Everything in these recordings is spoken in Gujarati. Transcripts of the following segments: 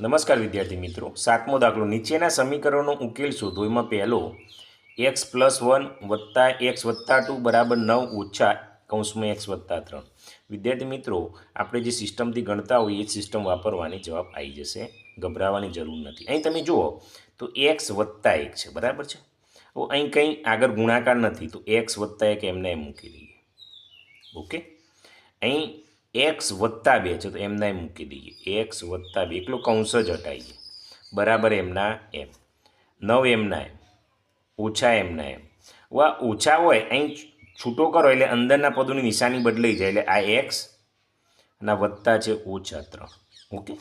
નમસ્કાર વિદ્યાર્થી મિત્રો. સાતમો દાખલો. નીચેના સમીકરણનો ઉકેલ શોધો. એમાં પહેલો એક્સ પ્લસ વન વત્તા એક્સ વત્તા ટુ બરાબર નવ ઓછા કૌંસમાં એક્સ વત્તા ત્રણ. વિદ્યાર્થી મિત્રો, આપણે જે સિસ્ટમથી ગણતા હોઈએ, એ સિસ્ટમ વાપરવાની જવાબ આવી જશે. ગભરાવાની જરૂર નથી. અહીં તમે જુઓ, તો એક્સ વત્તા એક છે. બરાબર છે? હવે અહીં કંઈ આગળ ગુણાકાર નથી. તો એક્સ વત્તા એક એમને એમ મૂકી દઈએ. ઓકે? અહીં એક્સ વત્તા બે છે, તો એમના એમ મૂકી દઈએ. એક્સ વત્તા બે, એકલો કૌંસ જ હટાવીએ બરાબર એમના એમ. નવ એમના એમ. ઓછા એમના એમ. વા ઓછા હોય, અહીં છૂટો કરો, એટલે અંદરના પદોની નિશાની બદલાઈ જાય, એટલે આ એક્સ ના વત્તા છે ઓછા ત્રણ. ઓકે?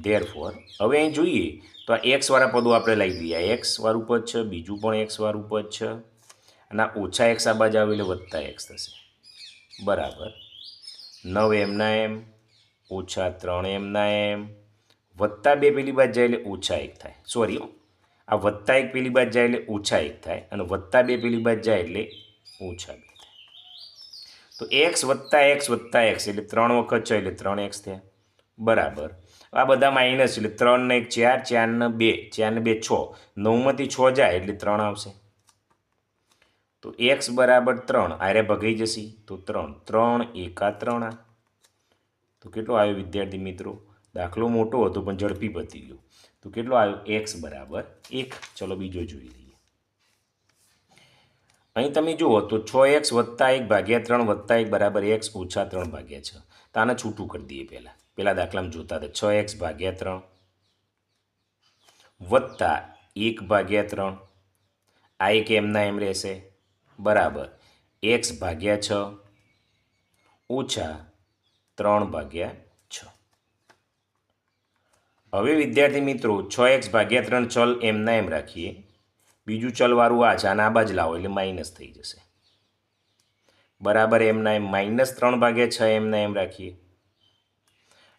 ધેર ફોર હવે અહીં જોઈએ, તો આ એક્સવાળા પદો આપણે લાવી દઈએ. આ એક્સ વાળું પદ છે, બીજું પણ એક્સ વાળું પદ છે. અને આ ઓછા એક્સ આ બાજુ આવે, એટલે વત્તા એક્સ થશે. બરાબર. નવ એમના એમ, ઓછા ત્રણ એમના એમ, વત્તા બે પેલી બાદ જાય એટલે ઓછા એક થાય. સોરી આ વત્તા એક પેલી બાદ જાય એટલે ઓછા એક થાય અને વત્તા બે પેલી બાદ જાય એટલે ઓછા બે થાય. તો એક્સ વત્તા એક્સ વત્તા એક્સ એટલે ત્રણ વખત છે એટલે ત્રણ એક્સ થયા. બરાબર. આ બધા માઇનસ એટલે ત્રણ એક ચાર ચાર ને બે, ચાર ને બે છ. નવમાંથી છ જાય એટલે ત્રણ આવશે. તો એક્સ બરાબર ત્રણ, આરે ભગાઈ જશે. તો ત્રણ ત્રણ, એકા ત્રણ. આ તો કેટલો આવ્યો વિદ્યાર્થી મિત્રો? દાખલો મોટો હતો, પણ ઝડપી પતી ગયો. તો કેટલો આવ્યો? એક્સ બરાબર એક. ચલો બીજો જોઈ લઈએ. અહીં તમે જુઓ, તો છ એક્સ વત્તા એક ભાગ્યા ત્રણ વત્તા એક બરાબર એક્સ ઓછા ત્રણ ભાગ્યા છ. તો આને છૂટું કરી દઈએ પહેલાં. પહેલાં દાખલામાં જોતા હતા, છ એક્સ ભાગ્યા ત્રણ વત્તા એક ભાગ્યા ત્રણ. આ એક એમના એમ રહેશે. બરાબર. એક્સ ભાગ્યા છ, ઓછા ત્રણ ભાગ્યા છ. હવે વિદ્યાર્થી મિત્રો, છ એક્સ ભાગ્યા ત્રણ ચલ એમના એમ રાખીએ. બીજું ચલવાળું આ છે અને આ બાજ લાવો, એટલે માઇનસ થઈ જશે. બરાબર, એમના એમ માઇનસ ત્રણ ભાગ્યા છ એમના એમ રાખીએ.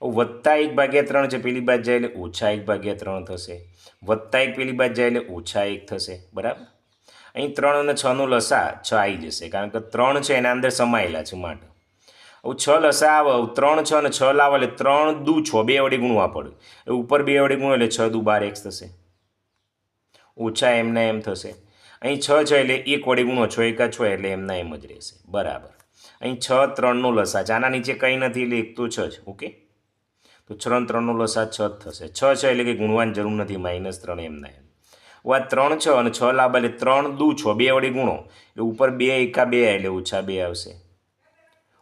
વત્તા એક ભાગ્યા ત્રણ છે, પેલી બાદ જાય એટલે ઓછા એક ભાગ્યા ત્રણ થશે. વત્તા એક પેલી બાદ જાય એટલે ઓછા એક થશે. બરાબર? અહીં ત્રણ અને છનો લસા છ આવી જશે, કારણ કે ત્રણ છે એના અંદર સમાયેલા છે માટે. હવે છ લસા આવે ત્રણ છ અને છ લાવે એટલે ત્રણ દુ છ, બે વડે ગુણવા પડે. ઉપર બે વડે ગુણો એટલે છ દુ બાર એક્સ થશે. ઓછા એમના એમ થશે. અહીં છ છે એટલે એક વડે ગુણો છ, એકા છ એટલે એમના એમ જ રહેશે. બરાબર. અહીં છ ત્રણનો લસા છે. આના નીચે કંઈ નથી એટલે એક તો છ જ, ઓકે? તો ત્રણ ત્રણનો લસા છ જ થશે. છ છે એટલે કે ગુણવાની જરૂર નથી, માઇનસ ત્રણ એમના એમ. આ ત્રણ છ અને છ લાભ એટલે ત્રણ દુ છ, બે વડે ગુણો. એટલે ઉપર બે, એકા બે એટલે ઓછા બે આવશે.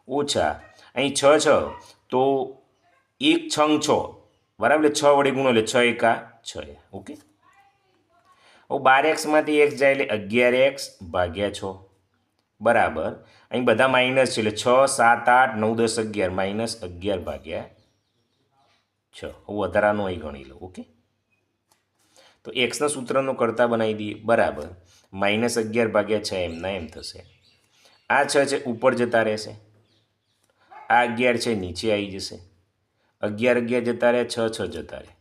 ઓછા. અહીં છ છ, તો એક છંગ છ. બરાબર? છ વડે ગુણો એટલે છ એકા છ ઓકે? હવે બાર એક્સમાંથી એક્સ જાય એટલે અગિયાર એક્સ ભાગ્યા છ. બરાબર? અહીં બધા માઇનસ છે એટલે છ, સાત, આઠ, નવ, દસ, અગિયાર. માઇનસ અગિયાર ભાગ્યા છ. હું વધારાનું અહીં ગણી લઉં ઓકે? તો એક્સના સૂત્રનો કરતા બનાવી દઈએ બરાબર. માઇનસ અગિયાર ભાગ્યા છ એમના એમ થશે. આ છ છે, ઉપર જતા રહેશે. આ અગિયાર છે, નીચે આવી જશે. અગિયાર અગિયાર જતા રહે છ છ જતા રહે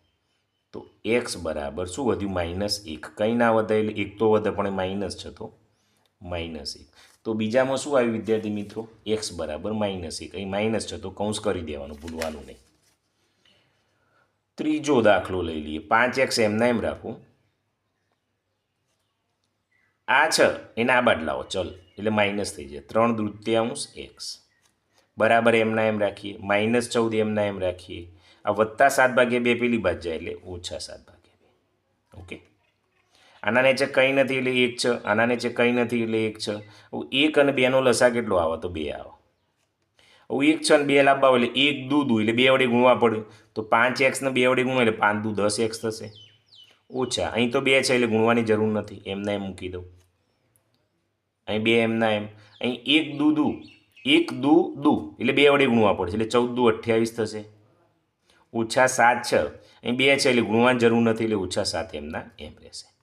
તો એક્સ બરાબર શું વધ્યું? માઇનસ એક. કંઈ ના વધે એટલે એક તો વધે, પણ માઇનસ છે તો. માઇનસ એક. તો બીજામાં શું આવ્યું વિદ્યાર્થી મિત્રો? એક્સ બરાબર માઇનસ એક. અહીં માઇનસ છે તો કૌંસ કરી દેવાનું, ભૂલવાનું નહીં. ત્રીજો દાખલો લઈ લઈએ. પાંચ એક્સ એમના એમ રાખું. આ છે, એને આ બાદ લાવો ચલ, એટલે માઇનસ થઈ જાય. ત્રણ દૃત્યાંશ એક્સ. બરાબર એમના એમ રાખીએ. માઇનસ ચૌદ એમના એમ રાખીએ. આ વત્તા સાત ભાગ્યા બે પેલી બાદ જાય, એટલે ઓછા સાત ભાગ્યા બે. ઓકે? આના નીચે કંઈ નથી, એટલે એક છે. આના નીચે કંઈ નથી, એટલે એક છે. એક અને બેનો લસા કેટલો આવે? તો બે આવે. હવે એક છે ને બે લાંબા એટલે એક દુ દુ એટલે બે વડે ગુણવા પડે. તો પાંચ એક્સને બે વડે ગુણો એટલે પાંચ દુ દસ એક્સ થશે. ઓછા. અહીં તો બે છે એટલે ગુણવાની જરૂર નથી. એમના એમ મૂકી દઉં. અહીં બે એમના એમ. અહીં એક દૂ દુ. એક દુ દુ એટલે બે વડે ગુણવા પડશે. એટલે ચૌદ દુ અઠ્યાવીસ થશે. ઓછા સાત છે. અહીં બે છે એટલે ગુણવાની જરૂર નથી એટલે ઓછા સાત એમના એમ રહેશે.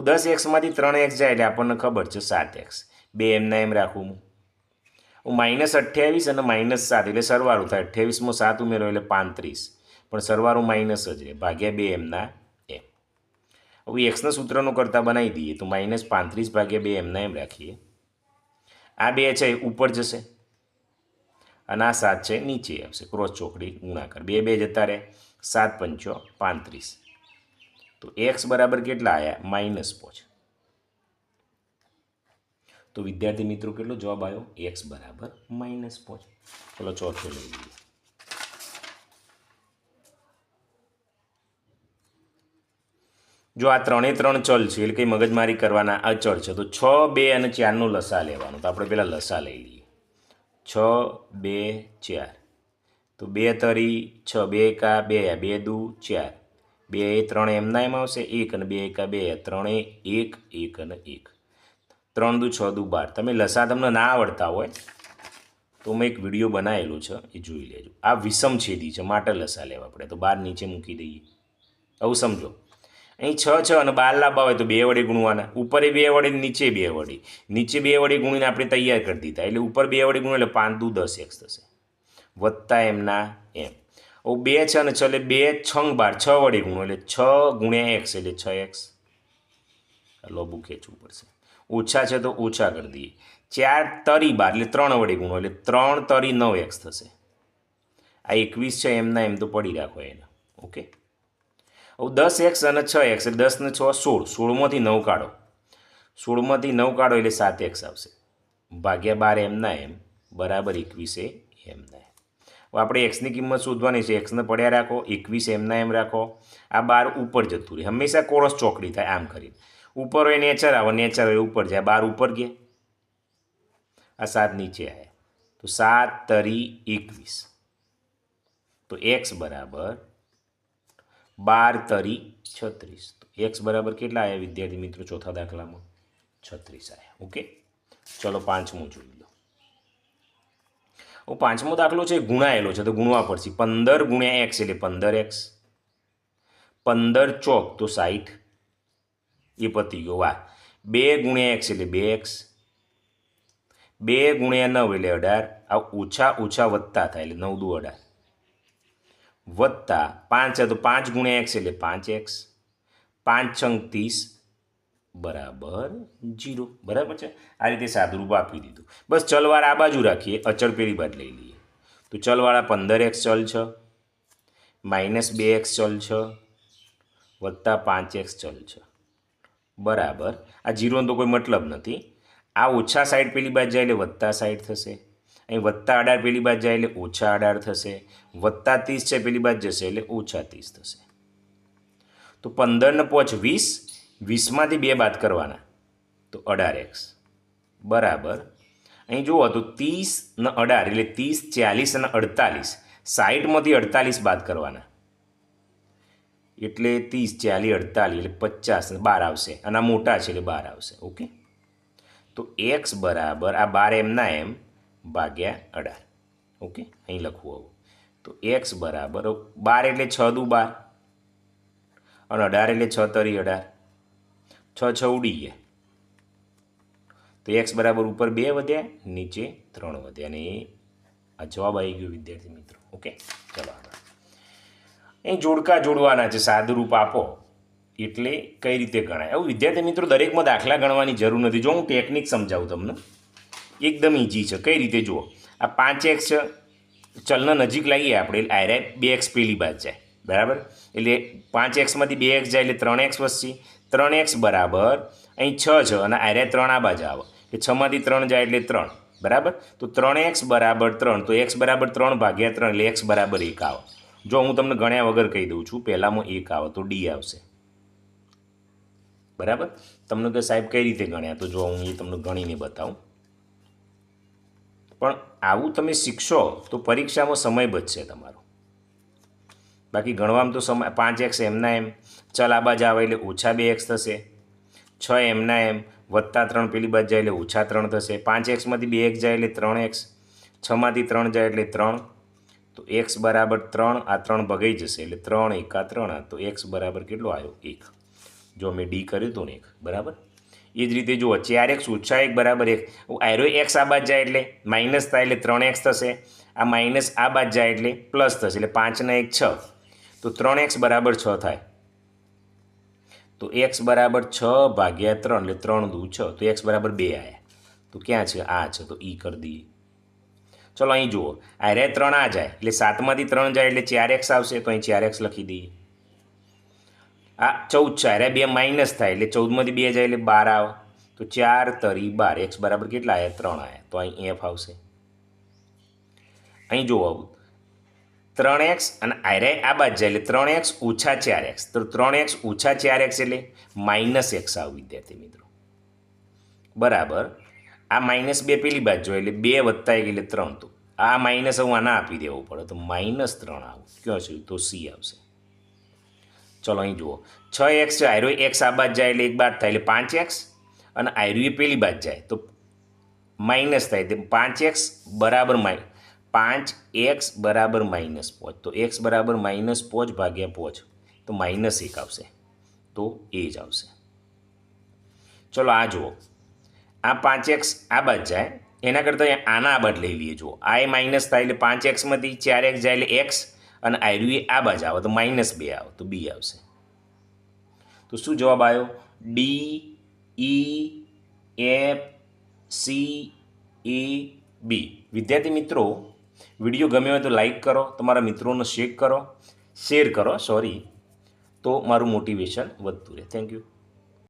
દસ એક્સમાંથી ત્રણ એક્સ જાય એટલે આપણને ખબર છે સાત એક્સ બે એમના એમ રાખું હું હું. માઇનસ અઠ્યાવીસ અને માઇનસ સાત, એટલે સરવાળું થાય. અઠ્યાવીસમાં સાત ઉમેરો એટલે પાંત્રીસ. પણ સરવાળું માઇનસ જ રહે, ભાગ્યા બે એમના એમ. હવે એક્સના સૂત્રનો કરતાં બનાવી દઈએ, તો માઇનસ પાંત્રીસ ભાગ્યા બે એમના એમ રાખીએ. આ બે છે ઉપર જશે. અને આ સાત છે નીચે આવશે. ક્રોસ ચોકડી, ગુણાકાર. બે બે જતા રહે. સાત પંચો પાંત્રીસ. તો એક્સ બરાબર કેટલા આવ્યા માઇનસ પોચ. તો વિદ્યાર્થી મિત્રો કેટલો જવાબ આવ્યો એક્સ બરાબર માઇનસ પાંચ. ચલો ચોથો લઈ લઈએ. જો આ ત્રણે ત્રણ ચલ છે, એટલે કંઈ મગજમારી કરવાના અચળ છે, તો છ, બે અને ચારનું લસા લેવાનું. તો આપણે પહેલાં લસા લઈ લઈએ. છ, બે, ચાર. તો બે તરી છ, બે એકા, બે બે દુ, ચાર. બે ત્રણ એમના એમ આવશે, એક અને બે એકા, બે ત્રણે એક એક અને એક. ત્રણ દુ છ દુ બાર. તમે લસા તમને ના આવડતા હોય, તો મેં એક વીડિયો બનાવેલો છે, એ જોઈ લેજો. આ વિષમ છેદી છે, માટે લસા લેવા પડે. તો બાર નીચે મૂકી દઈએ. આવું સમજો. અહીં છ છ અને બાર લાંબા હોય તો બે વડે ગુણવાના. ઉપરે બે વડે નીચે બે વડે. નીચે બે વડે ગુણીને આપણે તૈયાર કરી દીધા. એટલે ઉપર બે વડે ગુણો એટલે પાંચ દુ દસ એક્સ થશે. વત્તા એમના એમ. ઓ બે છે અને છ બે છંગ બાર. છ વડે ગુણો એટલે છ ગુણ્યા એક્સ એટલે છ એક્સ. લોબુ ખેંચવું પડશે. ઓછા છે તો ઓછા કરી દઈએ. ચાર તરી બાર, એટલે ત્રણ વડે ગુણો, એટલે ત્રણ તરી નવ એક્સ થશે. આ એકવીસ છે, એમના એમ તો પડી રાખો એને. ઓકે? હવે દસ એક્સ અને છ એક્સ, એટલે દસ ને છ, સોળ. સોળમાંથી નવ કાઢો. સોળમાંથી નવ કાઢો, એટલે સાત એક્સ આવશે. ભાગ્યા બાર એમના એમ, બરાબર એકવીસે એમના એમ. હવે આપણે એક્સની કિંમત શોધવાની છે. એક્સને પડ્યા રાખો, એકવીસ એમના એમ રાખો. આ બાર ઉપર જતું રહે. હંમેશા કોરસ ચોકડી થાય, આમ કરીને. ઉપર હોય નેચર આવે નેચર હોય ઉપર જાય. બાર ઉપર ગયા. આ સાત નીચે આવે તો સાત તરી એકવીસ. તો એક્સ બરાબર બાર તરી છત્રીસ. તો એક્સ બરાબર કેટલા આવ્યા વિદ્યાર્થી મિત્રો? ચોથા દાખલામાં છત્રીસ આવ્યા ઓકે? ચલો પાંચમું જોઈ લો. હું પાંચમો દાખલો છે, ગુણાયેલો છે. તો ગુણવા પડશે. પંદર ગુણ્યા એક્સ એટલે પંદર એક્સ. પંદર ચોક, તો સાઠ એ પતી ગયો. વાહ. બે ગુણ્યા એક્સ એટલે બે એક્સ. બે ગુણ્યા નવ એટલે અઢાર. આ ઓછા ઓછા વત્તા થાય એટલે નવ દુ અઢાર. વત્તા પાંચ તો પાંચ ગુણ્યા એક્સ એટલે પાંચ એક્સ. પાંચ છંગ ત્રીસ. બરાબર જીરો. બરાબર છે? આ રીતે સાદુરૂપ આપી દીધું. બસ ચલવાર આ બાજુ રાખીએ. અચળ પેલી બાદ લઈ લઈએ. તો ચલવાળા પંદર એક્સ ચલ છે. માઇનસ બે એક્સ ચલ છે. વત્તા પાંચ એક્સ ચલ છે. બરાબર. આ જીરોનો તો કોઈ મતલબ નથી. આ ઓછા સાઈડ પેલી બાજુ જાય એટલે વત્તા સાઈડ થશે. અહીં વત્તા અઢાર પેલી બાજુ જાય એટલે ઓછા અઢાર થશે. વત્તા ત્રીસ છે પેલી બાજુ જશે એટલે ઓછા ત્રીસ થશે. તો પંદરને પોચ વીસ, વીસમાંથી બે બાદ કરવાના. તો અઢાર એક્સ. બરાબર. અહીં જુઓ, તો ત્રીસ ને અઢાર એટલે ત્રીસ, ચાલીસ અને અડતાલીસ. સાઠમાંથી અડતાલીસ બાદ કરવાના. એટલે ત્રીસ ચાલીસ અડતાલીસ, એટલે પચાસ બાર આવશે. અને આ મોટા છે, એટલે બાર આવશે, ઓકે? તો એક્સ બરાબર, આ બાર એમના એમ, ભાગ્યા અઢાર, ઓકે? અહીં લખવું આવું. તો એક્સ બરાબર, બાર એટલે છ દુ બાર, અને અઢાર એટલે છ તરી અઢાર. છ છ ઉડી ગયા. તો એક્સ બરાબર ઉપર બે વધ્યા, નીચે ત્રણ વધ્યા. અને આ જવાબ આવી ગયો, વિદ્યાર્થી મિત્રો, ઓકે? ચલો આગળ. અહીં જોડકા જોડવાના છે, સાદુરૂપ આપો. એટલે કઈ રીતે ગણાય? એવું વિદ્યાર્થી મિત્રો દરેકમાં દાખલા ગણવાની જરૂર નથી. જો હું ટેકનિક સમજાવું તમને. એકદમ ઇઝી છે. કઈ રીતે? જુઓ. આ પાંચ એક્સ છે. ચલને નજીક લાવીએ આપણે. આયરે બે એક્સ પેલી બાદ જાય. બરાબર? એટલે પાંચ એક્સમાંથી બે એક્સ જાય એટલે ત્રણ એક્સ વધશે. ત્રણ એક્સ બરાબર અહીં છ છે અને આયરે ત્રણ આ બાજુ આવે. એટલે છમાંથી ત્રણ જાય એટલે ત્રણ. બરાબર? તો ત્રણ એક્સ બરાબર ત્રણ. તો એક્સ બરાબર ત્રણ ભાગ્યા ત્રણ એટલે એક્સ બરાબર એક આવે. જો હું તમને ગણ્યા વગર કહી દઉં છું, પહેલાંમાં એક આવે તો ડી આવશે. બરાબર? તમને કે સાહેબ કઈ રીતે ગણ્યા? તો જો હું એ તમને ગણીને બતાવું. પણ આવું તમે શીખશો તો પરીક્ષામાં સમય બચશે તમારો. બાકી ગણવામાં તો સમય, પાંચ એક્સ એમના એમ, ચલ આ બાજુ આવે એટલે ઓછા બે એક્સ થશે. છ એમના એમ, વત્તા ત્રણ પેલી બાજુ જાય એટલે ઓછા ત્રણ થશે. પાંચ એક્સમાંથી બે એક્સ જાય એટલે ત્રણ એક્સ, છમાંથી ત્રણ જાય એટલે ત્રણ. તો એક્સ બરાબર ત્રણ, આ ત્રણ ભગાઈ જશે એટલે ત્રણ એકા ત્રણ તો એક્સ બરાબર કેટલો આવ્યો એક. જો મેં ડી કર્યું હતું ને એક, બરાબર? એ જ રીતે જુઓ, ચાર એક્સ ઓછા એક બરાબર એક. આયરો એક્સ આ બાદ જાય એટલે માઇનસ થાય એટલે ત્રણ એક્સ થશે. આ માઇનસ આ બાદ જાય એટલે પ્લસ થશે એટલે પાંચના એક છ. તો ત્રણ એક્સ બરાબર છ થાય. તો એક્સ બરાબર છ ભાગ્યા ત્રણ એટલે ત્રણ દુ છ. તો એક્સ બરાબર બે આવ્યા તો ક્યાં છે? આ છે. તો ઈ કરી દઈએ. ચલો અહીં જુઓ. આ રે ત્રણ આ જાય. એટલે સાતમાંથી ત્રણ જાય એટલે ચાર એક્સ આવશે, તો અહીં ચાર એક્સ લખી દઈએ. આ ચૌદ છે. અરે બે માઇનસ થાય એટલે ચૌદમાંથી બે જાય એટલે બાર આવે. તો ચાર તરી બાર. એક્સ બરાબર કેટલા આવ્યા ત્રણ આવ્યા તો અહીં એફ આવશે. અહીં જુઓ આવું. ત્રણ એક્સ અને આરે આ બાદ જાય એટલે ત્રણ એક્સ ઓછા ચાર એક્સ. તો ત્રણ એક્સ ઓછા ચાર એક્સ એટલે માઇનસ એક્સ આવ વિદ્યાર્થી મિત્રો. બરાબર. આ માઇનસ બે પેલી બાજુ એટલે બે વત્તા એક એટલે ત્રણ તો આ માઇનસ હું આના આપી દેવું પડે. તો માઇનસ ત્રણ આવું. કયો છે? તો સી આવશે. ચલો અહીં જુઓ. છ એક્સ છે, આયરો એક્સ આ બાદ જાય એટલે એક બાદ થાય એટલે પાંચ એક્સ અને આયરો એ પેલી બાદ જાય. તો માઇનસ થાય તે પાંચ એક્સ બરાબર માઈ પાંચ એક્સ બરાબર માઇનસ પોચ. તો એક્સ બરાબર માઇનસ પોચ ભાગ્યા પોચ. તો માઇનસ એક આવશે. તો એ જ આવશે. ચલો આ જુઓ. આ પાંચ એક્સ આ બાદ જાય. એના કરતાં આના આ બાદ લઈ લઈએ. જુઓ, આ એ માઇનસ થાય એટલે પાંચ એક્સમાંથી ચાર એક્સ જાય એટલે એક્સ અને આયરું એ આ બાજ આવે તો માઇનસ બે આવે તો બી આવશે. તો શું જવાબ આવ્યો? D E F C A B વિદ્યાર્થી મિત્રો, વીડિયો ગમ્યો હોય તો લાઈક કરો, તમારા મિત્રોનો શેર કરો શેર કરો સોરી તો મારું મોટિવેશન વધતું રહે. Thank you